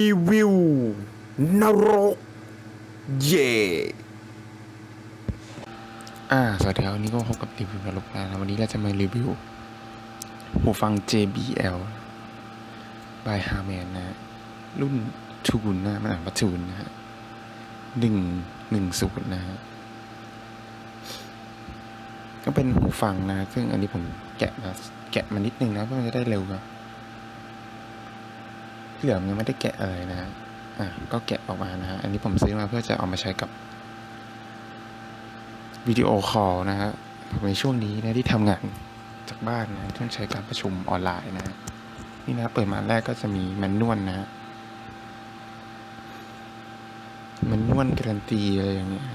รีวิวนรก เย่อ่า สวัสดีครับวันนี้ก็พบกับรีวิวนรกแล้วนะวันนี้เราจะมารีวิว หูฟัง JBL by Harman นะ รุ่นทูนนะมันอ่านว่าทูนนะฮะหนึ่งหนึ่งศูนย์นะฮะ ก็เป็นหูฟังนะ ซึ่งอันนี้ผมแกะมาแกะมานิดนึงนะ เพื่อมันจะได้เร็วครับ ที่เหลือมยังไม่ได้แกะอะไรนะฮะอะก็แกะออกมานะฮะอันนี้ผมซื้อมาเพื่อจะเอามาใช้กับวิดีโอคอลนะฮะในช่วงนี้นะที่ทำงานจากบ้านนะต้องใช้การประชุมออนไลน์นะนี่นะเปิดมาแรกก็จะมีแมนนวลนะฮะแมนนวลการันตีอะไรอย่างเงี้ย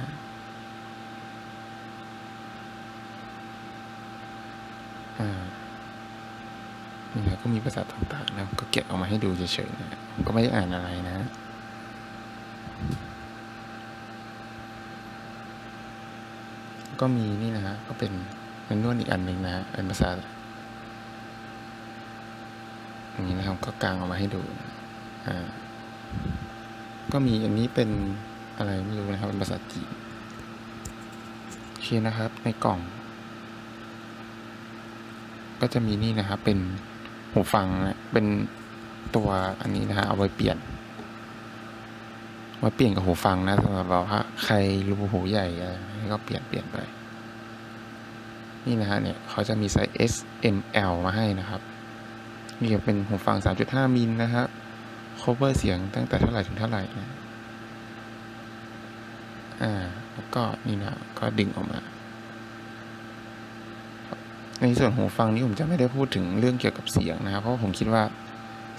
อ่า ก็มีภาษาต่างๆนะก็เก็บออกมาให้ดูเฉยๆนะผมก็ไม่ได้อ่านอะไรนะ ก็มีนี่นะฮะก็เป็นแมนนวลอีกอันหนึ่งนะฮะเป็นภาษาอย่างนี้นะครับก็กางออกมาให้ดูนะอ่าก็มีอันนี้เป็นอะไรไม่รู้นะครับเป็นภาษาจีนโอเคนะครับในกล่อง ก็จะมีนี่นะครับเป็น หูฟังนะเป็นตัวอันนี้นะฮะเอาไว้เปลี่ยนไว้เปลี่ยนกับหูฟังนะสำหรับแบบว่าใครรูหูใหญ่อะไรก็เปลี่ยนเปลี่ยนไป นี่นะฮะเนี่ยเขาจะมีไซส์ S M L มาให้นะครับ นี่ก็เป็นหูฟัง 3.5 มิลนะครับ cover เสียงตั้งแต่เท่าไหร่ถึงเท่าไหร่นะอ่าแล้วก็นี่นะก็ดึงออกมา ในส่วนหูฟังนี้ผมจะไม่ได้พูดถึงเรื่องเกี่ยวกับเสียงนะครับ เพราะผมคิดว่า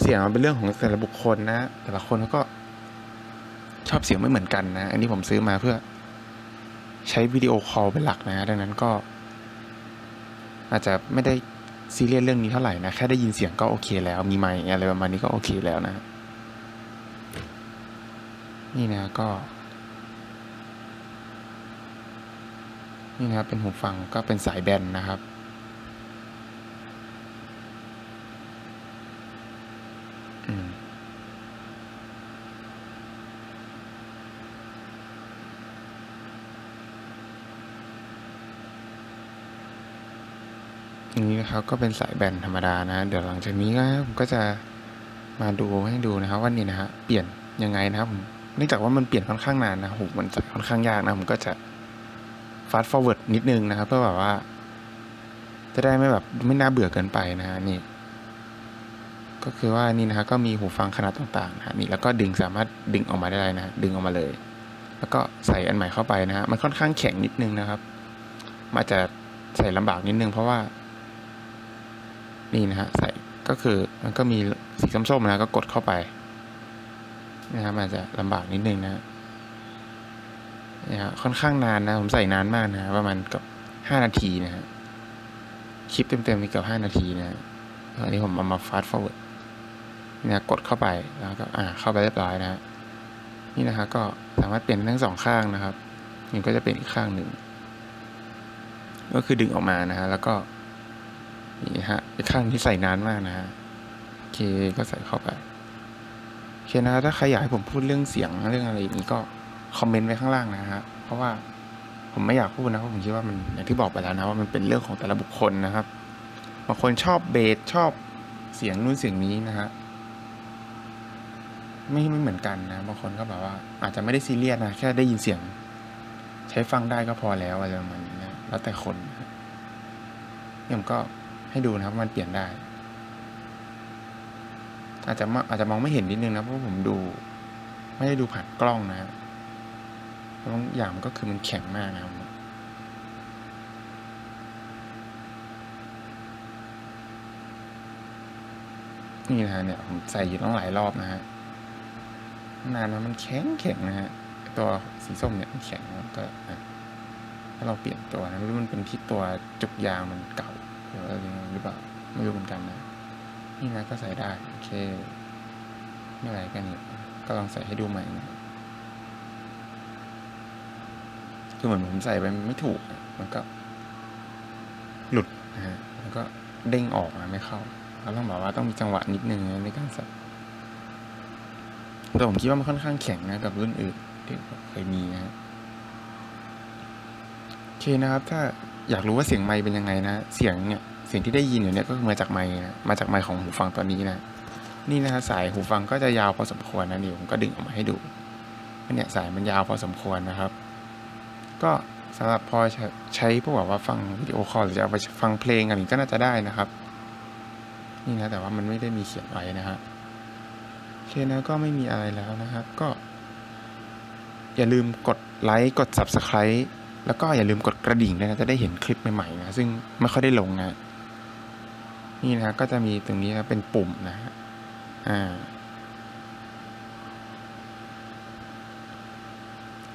เสียงมันเป็นเรื่องของแต่ละบุคคลนะ แต่ละคนเขาก็ชอบเสียงไม่เหมือนกันนะ อันนี้ผมซื้อมาเพื่อใช้วิดีโอคอลเป็นหลักนะ ดังนั้นก็ อาจจะไม่ได้ซีเรียสเรื่องนี้เท่าไหร่นะ แค่ได้ยินเสียงก็โอเคแล้ว มีไมค์อะไรประมาณนี้ก็โอเคแล้วนะ นี่นะก็ นี่นะครับเป็นหูฟังก็เป็นสายแบนนะครับ นี้นะครับก็เป็นสายแบนธรรมดานะ เดี๋ยวหลังจากนี้นะผมก็จะมาดูให้ดูนะครับว่านี่นะฮะเปลี่ยนยังไงนะครับผมเนื่องจากว่ามันเปลี่ยนค่อนข้างนานนะหูมันใส่ค่อนข้างยากนะผมก็จะ fast forward นิดนึงนะครับ เพื่อแบบว่า จะได้ไม่แบบไม่น่าเบื่อเกินไปนะฮะนี่ ก็คือว่านี่นะฮะก็มีหูฟังขนาดต่างๆนะนี่แล้วก็ดึงสามารถดึงออกมาได้เลยนะดึงออกมาเลย แล้วก็ใส่อันใหม่เข้าไปนะฮะมันค่อนข้างแข็งนิดนึงนะครับมันอาจจะใส่ลำบากนิดนึงเพราะว่า นี่นะฮะใส่ก็คือมันก็มีสีส้มๆนะก็กดเข้าไปนะครับมันจะลำบากนิดนึงนะนะฮะค่อนข้างนานนะ ผมใส่นานมากนะประมาณกับห้านาทีนะฮะคลิปเต็มๆมีเกือบห้านาทีนะอันนี้ผมเอามาฟาสต์ฟอร์เวิร์ดนี่นะกดเข้าไปแล้วก็อ่าเข้าไปเรียบร้อยนะฮะนี่นะฮะก็สามารถเปลี่ยนทั้งสองข้างนะครับนี่ก็จะเป็นอีกข้างหนึ่งก็คือดึงออกมานะฮะแล้วก็ นี่ฮะไอข้างที่ใส่นานมากนะฮะโอเคก็ใส่เข้าไปโอเคนะถ้าใครอยากให้ผมพูดเรื่องเสียงเรื่องอะไรอย่างนี้ก็คอมเมนต์ไว้ข้างล่างนะฮะเพราะว่าผมไม่อยากพูดนะเพราะผมคิดว่ามันอย่างที่บอกไปแล้วนะว่ามันเป็นเรื่องของแต่ละบุคคลนะครับบางคนชอบเบสชอบเสียงนู้นเสียงนี้นะฮะไม่ไม่เหมือนกันนะบางคนก็แบบว่า อาจจะไม่ได้ซีเรียสนะแค่ได้ยินเสียง ใช้ฟังได้ก็พอแล้วอะไรประมาณนี้นะแล้วแต่คนเนี่ยผมก็ ให้ดูนะครับมันเปลี่ยนได้ อาจจะมอาจจะมองไม่เห็นนิดนึงนะเพราะผมดู ไม่ได้ดูผ่านกล้องนะบางอย่างมันก็คือมันแข็งมากนะครับนี่นะเนี่ยผมใส่อยู่ต้องหลายรอบนะฮะนานนะมันแข็งแข็งนะฮะตัวสีส้มเนี่ยมันแข็งแล้วก็ถ้าเราเปลี่ยนตัวนะไม่รู้มันเป็นที่ตัวจุกยางมันเก่า รืออะไรยังไงหรือเปล่าไม่รู้เหมือนกันนะนี่นะก็ใส่ได้โอเคไม่ไรกันเนี่ยก็ลองใส่ให้ดูใหม่นะคือเหมือนผมใส่ไปไม่ถูก มันก็ หลุดนะฮะแล้วก็เด้งออกนะไม่เข้าเราต้องบอกว่าต้องมีจังหวะนิดนึงในการใส่แต่ผมคิดว่ามันค่อนข้างแข็งนะกับรุ่นอื่นที่เคยมีนะฮะโอเคนะครับ ถ้า อยากรู้ว่าเสียงไมค์เป็นยังไงนะ เสียงเนี่ยเสียงที่ได้ยินอยู่เนี่ยก็คือมาจากไมค์นะมาจากไมค์ของหูฟังตัวนี้นะนี่นะฮะสายหูฟังก็จะยาวพอสมควรนะนี่ผมก็ดึงออกมาให้ดูเนี่ยสายมันยาวพอสมควรนะครับ ก็สำหรับพอใช้ใช้พวกแบบว่าฟังวิดีโอคอลหรือจะเอาไปฟังเพลงอะไรก็น่าจะได้นะครับ นี่นะแต่ว่ามันไม่ได้มีเขียนไว้นะฮะโอเคนะก็ไม่มีอะไรแล้วนะครับ ก็ อย่าลืมกดไลค์กด Subscribe แล้วก็อย่าลืมกดกระดิ่งด้วยนะจะได้เห็นคลิปใหม่ๆนะซึ่งไม่ค่อยได้ลงนะนี่นะก็จะมีตรงนี้นะเป็นปุ่มนะฮะอ่า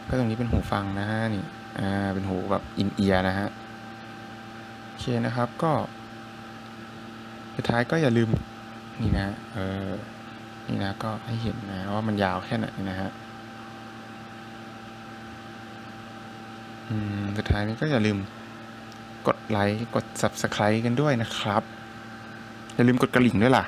ก็ตรงนี้เป็นหูฟังนะฮะนี่อ่าเป็นหูแบบอินเอียร์นะฮะโอเคนะครับก็สุดท้ายก็อย่าลืมนี่นะเออนี่นะก็ให้เห็นนะว่ามันยาวแค่ไหนนะฮะ อืม สุดท้ายนี้ก็อย่าลืมกดไลค์ กด Subscribe กันด้วยนะครับ อย่าลืมกดกระดิ่งด้วยล่ะ